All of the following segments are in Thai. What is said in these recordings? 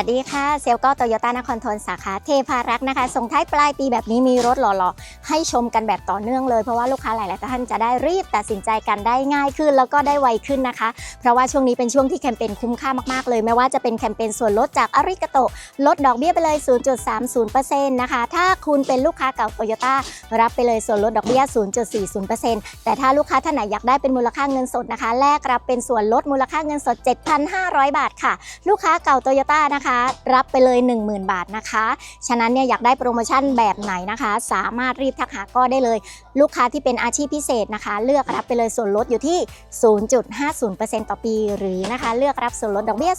วัสดีค่ะ เซลก็โตโยต้านครทนสาขาเทพารักษ์นะคะ ส่งท้ายปลายปีแบบนี้มีรถหล่อ ให้ชมกันแบบต่อเนื่องเลย เพราะว่าลูกค้าหลาย ๆ ท่านจะได้รีบตัดสินใจกันได้ง่ายขึ้น แล้วก็ได้ไวขึ้นนะคะ เพราะว่าช่วงนี้เป็นช่วงที่แคมเปญคุ้มค่ามาก ๆ เลยไม่ว่าจะเป็นแคมเปญส่วนลดจากอาริกาโตลดดอกเบี้ยไปเลย 0.30%นะคะ ถ้าคุณเป็นลูกค้าเก่าโตโยต้ารับไปเลยส่วนลดดอกเบี้ย 0.40%แต่ถ้าลูกค้าท่านไหนอยากได้เป็นมูลค่าเงินสดนะคะ แลกรับเป็นส่วนลดมูลค่าเงินสด 7,500 บาทค่ะ ลูกค้าเก่าโตโยต้านะคะ รับไปเลย 10,000 บาทนะคะ ฉะนั้นเนี่ยอยากได้โปรโมชั่นแบบไหนนะคะ สามารถรีบทักหาก็ได้เลย ลูกค้าที่เป็นอาชีพพิเศษนะคะ เลือกรับไปเลยส่วนลดอยู่ที่ 0.50%ต่อปี หรือนะคะเลือกรับส่วนลดดอกเบี้ย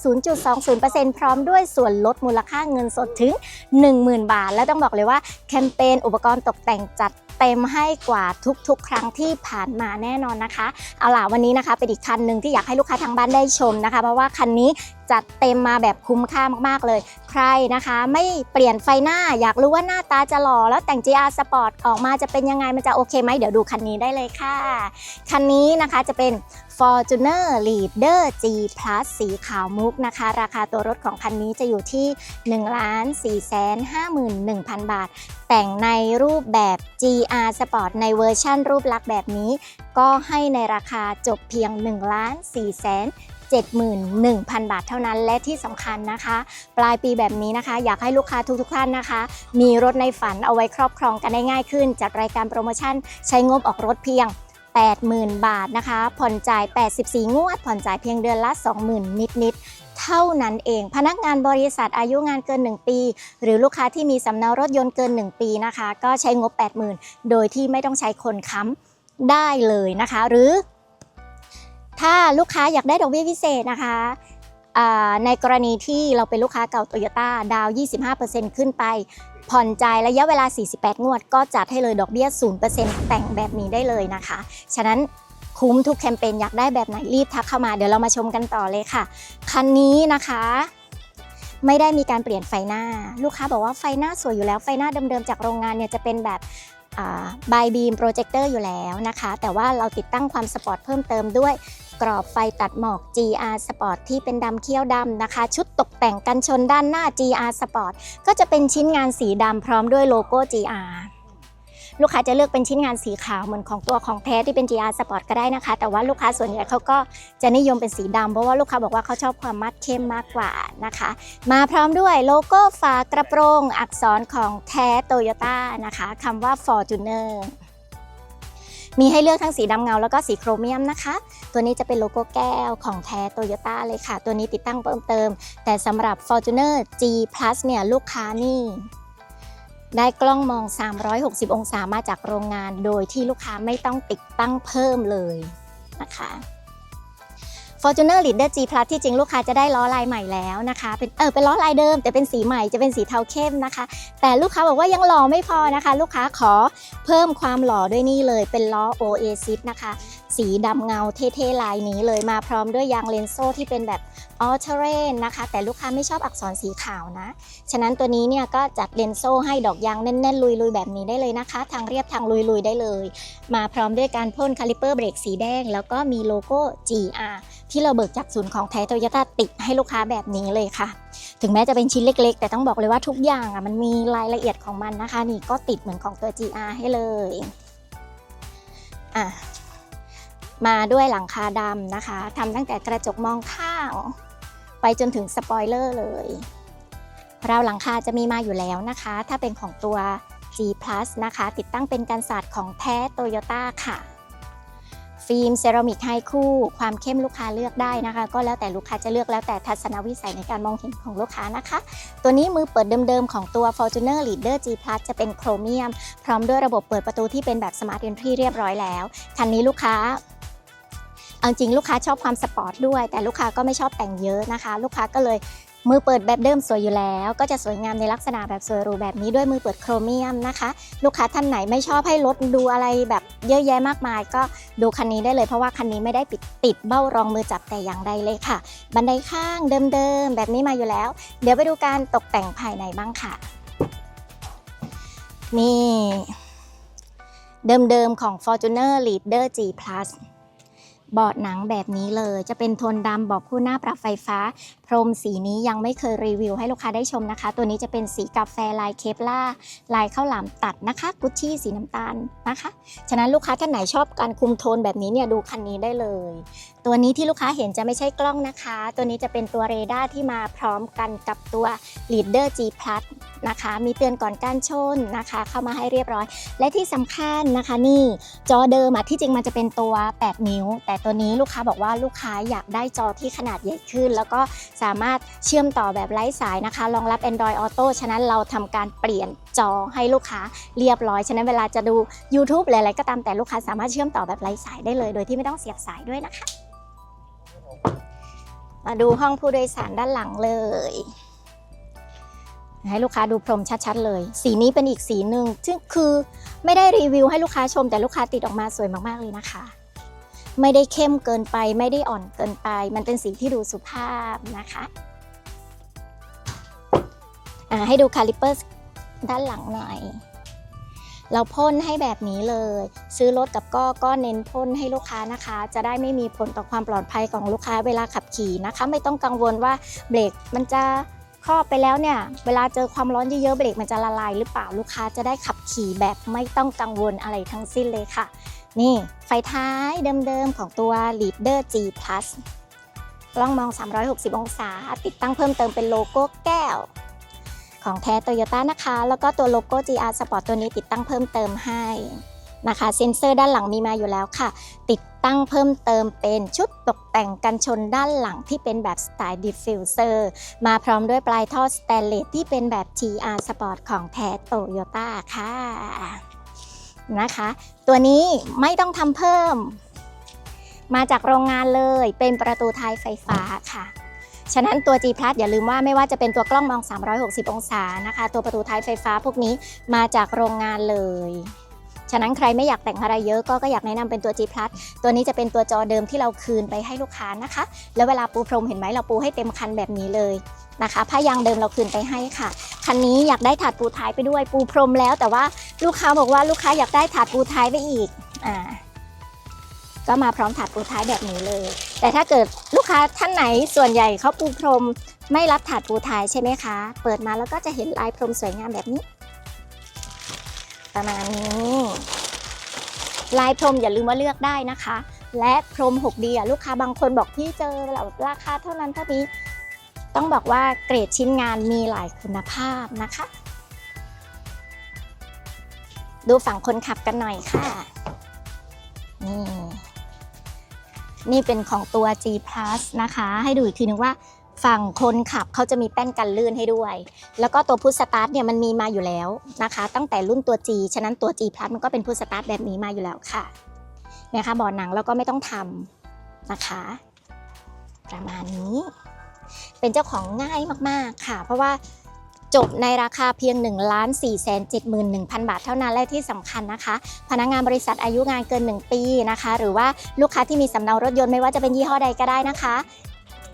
0.20%พร้อมด้วยส่วนลดมูลค่าเงินสดถึง 10,000 บาท แล้วต้องบอกเลยว่าแคมเปญอุปกรณ์ตกแต่งจัด เต็มให้กว่าทุกๆ ครั้งที่ผ่านมาแน่นอนนะคะ เอาล่ะวันนี้นะคะเป็นอีกคันหนึ่งที่อยากให้ลูกค้าทางบ้านได้ชมนะคะ เพราะว่าคันนี้จัดเต็มมาแบบคุ้มค่ามากๆเลย ใครนะคะ ไม่เปลี่ยนไฟหน้าอยากรู้ว่าหน้าตาจะหล่อแล้วแต่ง GR Sport ออกมาจะเป็นยังไงมันจะโอเคไหมเดี๋ยวดูคันนี้ได้เลยค่ะ คันนี้นะคะจะเป็น Fortuner Leader G Plus สีขาวมุกนะคะ ราคาตัวรถของคันนี้จะอยู่ที่ 1 4 5 1 0 0 0 บาท แต่งในรูปแบบ GR Sport ในเวอร์ชั่นรูปลักษณ์แบบนี้ ก็ให้ในราคาจบเพียง 1 4 7 71,000 บาทเท่านั้นและที่สำคัญนะคะ ปลายปีแบบนี้นะคะ อยากให้ลูกค้าทุกๆท่านนะคะ มีรถในฝันเอาไว้ครอบครองกันได้ง่ายขึ้น จัดรายการโปรโมชั่นใช้งบออกรถเพียง 80,000 บาทนะคะ ผ่อนจ่าย 84 งวด ผ่อนจ่ายเพียงเดือนละ 20,000 นิดๆ เท่านั้นเอง พนักงานบริษัทอายุงานเกิน 1 ปี หรือลูกค้าที่มีสำเนารถยนต์เกิน 1 ปีนะคะ ก็ใช้งบ 80,000 โดยที่ไม่ต้องใช้คนค้ำได้เลยนะคะ หรือ ถ้าลูกค้าอยากได้ดอกเบี้ยพิเศษนะคะ ในกรณีที่เราเป็นลูกค้าเก่าโตโยต้าดาว 25%ขึ้นไป ผ่อนจ่ายระยะเวลา 48 งวด ก็จัดให้เลยดอกเบี้ย 0%แต่งแบบนี้ได้เลยนะคะ ฉะนั้นคุ้มทุกแคมเปญอยากได้แบบไหนรีบทักเข้ามาเดี๋ยวเรามาชมกันต่อเลยค่ะ คันนี้นะคะไม่ได้มีการเปลี่ยนไฟหน้า ลูกค้าบอกว่าไฟหน้าสวยอยู่แล้วไฟหน้าเดิมๆจากโรงงานเนี่ยจะเป็นแบบบายบีมโปรเจคเตอร์อยู่แล้วนะคะ แต่ว่าเราติดตั้งความสปอร์ตเพิ่มเติมด้วย กรอบไฟตัดหมอก GR Sport ที่เป็นดำเขี้ยวดำนะคะ ชุดตกแต่งกันชนด้านหน้า GR Sport ก็จะเป็นชิ้นงานสีดำพร้อมด้วยโลโก้ GR ลูกค้าจะเลือกเป็นชิ้นงานสีขาวเหมือนของตัวของแท้ที่เป็น GR Sport ก็ได้นะคะ แต่ว่าลูกค้าส่วนใหญ่เขาก็จะนิยมเป็นสีดำเพราะว่าลูกค้าบอกว่าเขาชอบความมัดเข้มมากกว่านะคะ มาพร้อมด้วยโลโก้ฝากระโปรง อักษรของแท้โตโยต้านะคะคำว่า Fortuner มีให้เลือกทั้งสีดำเงาแล้วก็สีโครเมียมนะคะ ตัวนี้จะเป็นโลโก้แก้วของแท้โตโยต้าเลยค่ะ ตัวนี้ติดตั้งเพิ่มเติม แต่สำหรับ Fortuner G Plus เนี่ยลูกค้านี่ได้กล้องมอง 360 องศามาจากโรงงาน โดยที่ลูกค้าไม่ต้องติดตั้งเพิ่มเลยนะคะ Fortuner Leader G Plus ที่จริงลูกค้าจะได้ล้อลายใหม่แล้วนะคะเป็นเออเป็นล้อลายเดิม แต่เป็นสีใหม่จะเป็นสีเทาเข้มนะคะ แต่ลูกค้าบอกว่ายังหล่อไม่พอนะคะ ลูกค้าขอเพิ่มความหล่อด้วยนี่เลยเป็นล้อ Oasis นะคะ สีดำเงาเท่ๆลายนี้เลยมาพร้อมด้วยยางเลนโซ่ที่เป็นแบบ All Terrain นะคะ แต่ลูกค้าไม่ชอบอักษรสีขาวนะ ฉะนั้นตัวนี้เนี่ยก็จัดเลนโซ่ให้ดอกยางแน่นๆ ลุยๆ แบบนี้ได้เลยนะคะ ทางเรียบทางลุยๆ ได้เลย มาพร้อมด้วยการพ่นคาลิเปอร์เบรกสีแดง แล้วก็มีโลโก้ GR ที่เราเบิกจากศูนย์ของแท้โตโยต้าติดให้ลูกค้าแบบนี้เลยค่ะ ถึงแม้จะเป็นชิ้นเล็ก ๆ แต่ต้องบอกเลยว่าทุกอย่างอะมันมีรายละเอียดของมันนะคะ นี่ก็ติดเหมือนของตัว GR ให้เลยอะมาด้วยหลังคาดำนะคะทำตั้งแต่กระจกมองข้างไปจนถึงสปอยเลอร์เลยราวหลังคาจะมีมาอยู่แล้วนะคะ ถ้าเป็นของตัว G Plus นะคะ ติดตั้งเป็นกันศาสตร์ของแท้โตโยต้าค่ะ ฟิล์มเซรามิกให้คู่ ความเข้มลูกค้าเลือกได้นะคะ ก็แล้วแต่ลูกค้าจะเลือกแล้วแต่ทัศนวิสัยในการมองเห็นของลูกค้านะคะ ตัวนี้มือเปิดเดิมๆ ของตัว Fortuner Leader G Plus จะเป็นโครเมียม พร้อมด้วยระบบเปิดประตูที่เป็นแบบ Smart Entry เรียบร้อยแล้ว คันนี้ลูกค้าเอาจริงลูกค้าชอบความสปอร์ตด้วย แต่ลูกค้าก็ไม่ชอบแต่งเยอะนะคะ ลูกค้าก็เลย มือเปิดแบบเดิมสวยอยู่แล้ว ก็จะสวยงามในลักษณะแบบสวยหรูแบบนี้ด้วยมือเปิดโครเมียมนะคะ ลูกค้าท่านไหนไม่ชอบให้รถดูอะไรแบบเยอะแยะมากมาย ก็ดูคันนี้ได้เลยเพราะว่าคันนี้ไม่ได้ปิดติดเบ้ารองมือจับแต่อย่างใดเลยค่ะ บันไดข้างเดิมๆแบบนี้มาอยู่แล้ว เดี๋ยวไปดูการตกแต่งภายในบ้างค่ะ นี่ เดิมๆของ Fortuner Leader G Plus เบาะหนังแบบนี้เลย จะเป็นโทนดำบอกคู่หน้าปรับไฟฟ้า พรมสีนี้ยังไม่เคยรีวิวให้ลูกค้าได้ชมนะคะ ตัวนี้จะเป็นสีกาแฟลายเคปล่าลายข้าวหลามตัดนะคะ กุชชี่สีน้ำตาลนะคะ ฉะนั้นลูกค้าท่านไหนชอบการคุมโทนแบบนี้เนี่ยดูคันนี้ได้เลย ตัวนี้ที่ลูกค้าเห็นจะไม่ใช่กล้องนะคะ ตัวนี้จะเป็นตัวเรดาร์ที่มาพร้อมกันกับตัว Leader G Plus นะคะ มีเตือนก่อนการชนนะคะ เข้ามาให้เรียบร้อย และที่สำคัญนะคะนี่จอเดิมอะที่จริงมันจะเป็นตัว 8 นิ้ว แต่ตัวนี้ลูกค้าบอกว่าลูกค้าอยากได้จอที่ขนาดใหญ่ขึ้น แล้วก็สามารถเชื่อมต่อแบบไร้สายนะคะรองรับ Android Auto ฉะนั้นเราทำการเปลี่ยนจอให้ลูกค้าเรียบร้อย ฉะนั้นเวลาจะดู YouTube หรืออะไรก็ตามแต่ลูกค้าสามารถเชื่อมต่อแบบไร้สายได้เลย โดยที่ไม่ต้องเสียบสายด้วยนะคะ มาดูห้องผู้โดยสารด้านหลังเลย ให้ลูกค้าดูพรมชัดๆเลย สีนี้เป็นอีกสีหนึ่งซึ่งคือไม่ได้รีวิวให้ลูกค้าชม แต่ลูกค้าติดออกมาสวยมากๆเลยนะคะ ไม่ได้เข้มเกินไป ไม่ได้อ่อนเกินไป มันเป็นสีที่ดูสุภาพนะคะให้ดูคาลิปเปอร์ด้านหลังหน่อย เราพ่นให้แบบนี้เลย ซื้อรถกับก็ก็เน้นพ่นให้ลูกค้านะคะ จะได้ไม่มีผลต่อความปลอดภัยของลูกค้าเวลาขับขี่นะคะ ไม่ต้องกังวลว่าเบรกมันจะ ครอบไปแล้วเนี่ยเวลาเจอความร้อนเยอะๆเบรกมันจะละลายหรือเปล่าลูกค้าจะได้ขับขี่แบบไม่ต้องกังวลอะไรทั้งสิ้นเลยค่ะ นี่ไฟท้ายเดิมๆของตัว Leader G Plus กล้องมอง 360 องศา ติดตั้งเพิ่มเติมเป็นโลโก้แก้ว ของแท้โตโยต้านะคะ แล้วก็ตัวโลโก้ GR Sport ตัวนี้ติดตั้งเพิ่มเติมให้ นะคะ เซ็นเซอร์ด้านหลังมีมาอยู่แล้วค่ะ ติดตั้งเพิ่มเติมเป็นชุดตกแต่งกันชนด้านหลังที่เป็นแบบสไตล์ดิฟฟิวเซอร์มาพร้อมด้วยปลายท่อสแตนเลสที่เป็นแบบ GR Sport ของแท้โตโยต้าค่ะนะคะ ตัวนี้ไม่ต้องทำเพิ่ม มาจากโรงงานเลยเป็นประตูท้ายไฟฟ้าค่ะฉะนั้นตัว G Plus อย่าลืมว่าไม่ว่าจะเป็นตัวกล้องมอง 360 องศานะคะ ตัวประตูท้ายไฟฟ้าพวกนี้มาจากโรงงานเลย ฉะนั้นใครไม่อยากแต่งอะไรเยอะก็ก็อยากแนะนำเป็นตัว G Plus ตัวนี้จะเป็นตัวจอเดิมที่เราคืนไปให้ลูกค้านะคะ แล้วเวลาปูพรมเห็นไหมเราปูให้เต็มคันแบบนี้เลยนะคะผ้ายางเดิมเราคืนไปให้ค่ะ คันนี้อยากได้ถาดปูท้ายไปด้วยปูพรมแล้ว แต่ว่าลูกค้าบอกว่าลูกค้าอยากได้ถาดปูท้ายไปอีกอ่าก็มาพร้อมถาดปูท้ายแบบนี้เลย แต่ถ้าเกิดลูกค้าท่านไหนส่วนใหญ่เขาปูพรมไม่รับถาดปูท้ายใช่ไหมคะ เปิดมาแล้วก็จะเห็นลายพรมสวยงามแบบนี้ ประมาณนี้ลายพรมอย่าลืมว่าเลือกได้นะคะ และพรม 6D อะลูกค้าบางคนบอกพี่เจอแบบราคาเท่านั้นเท่านี้ต้องบอกว่าเกรดชิ้นงานมีหลายคุณภาพนะคะ ดูฝั่งคนขับกันหน่อยค่ะ นี่ นี่เป็นของตัว G Plus นะคะ ให้ดูอีกทีนึงว่า ฝั่งคนขับเขาจะมีแป้นกันลื่นให้ด้วย แล้วก็ตัวพุชสตาร์ทเนี่ยมันมีมาอยู่แล้วนะคะ ตั้งแต่รุ่นตัว G ฉะนั้นตัว G Plus มันก็เป็นพุชสตาร์ทแบบนี้มาอยู่แล้วค่ะเนี่ยค่ะบาะหนังเราก็ไม่ต้องทำนะคะ ประมาณนี้ เป็นเจ้าของง่ายมากๆค่ะ เพราะว่าจบในราคาเพียง 1 4 7 1 0 0 0 บาทเท่านั้นและที่สำคัญนะคะ พนักงานบริษัทอายุงานเกิน 1 ปีนะคะ หรือว่าลูกค้าที่มีสำเนารถยนต์ไม่ว่าจะเป็นยี่ห้อใดก็ได้นะคะ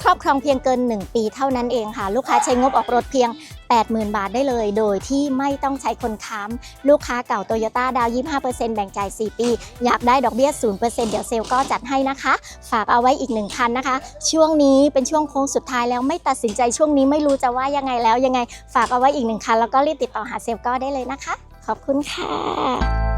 ครอบครองเพียงเกิน 1 ปีเท่านั้นเองค่ะ ลูกค้าใช้งบออกรถเพียง 80,000 บาทได้เลย โดยที่ไม่ต้องใช้คนค้ำลูกค้าเก่าโตโยต้าดาว 25%แบ่งจ่าย 4 ปี อยากได้ดอกเบี้ย 0%เดี๋ยวเซลก็จัดให้นะคะ ฝากเอาไว้อีกหนึ่งคันนะคะ ช่วงนี้เป็นช่วงโค้งสุดท้ายแล้วไม่ตัดสินใจช่วงนี้ไม่รู้จะว่ายังไงแล้วยังไง ฝากเอาไว้อีกหนึ่งคันแล้วก็รีบติดต่อหาเซลก็ได้เลยนะคะ ขอบคุณค่ะ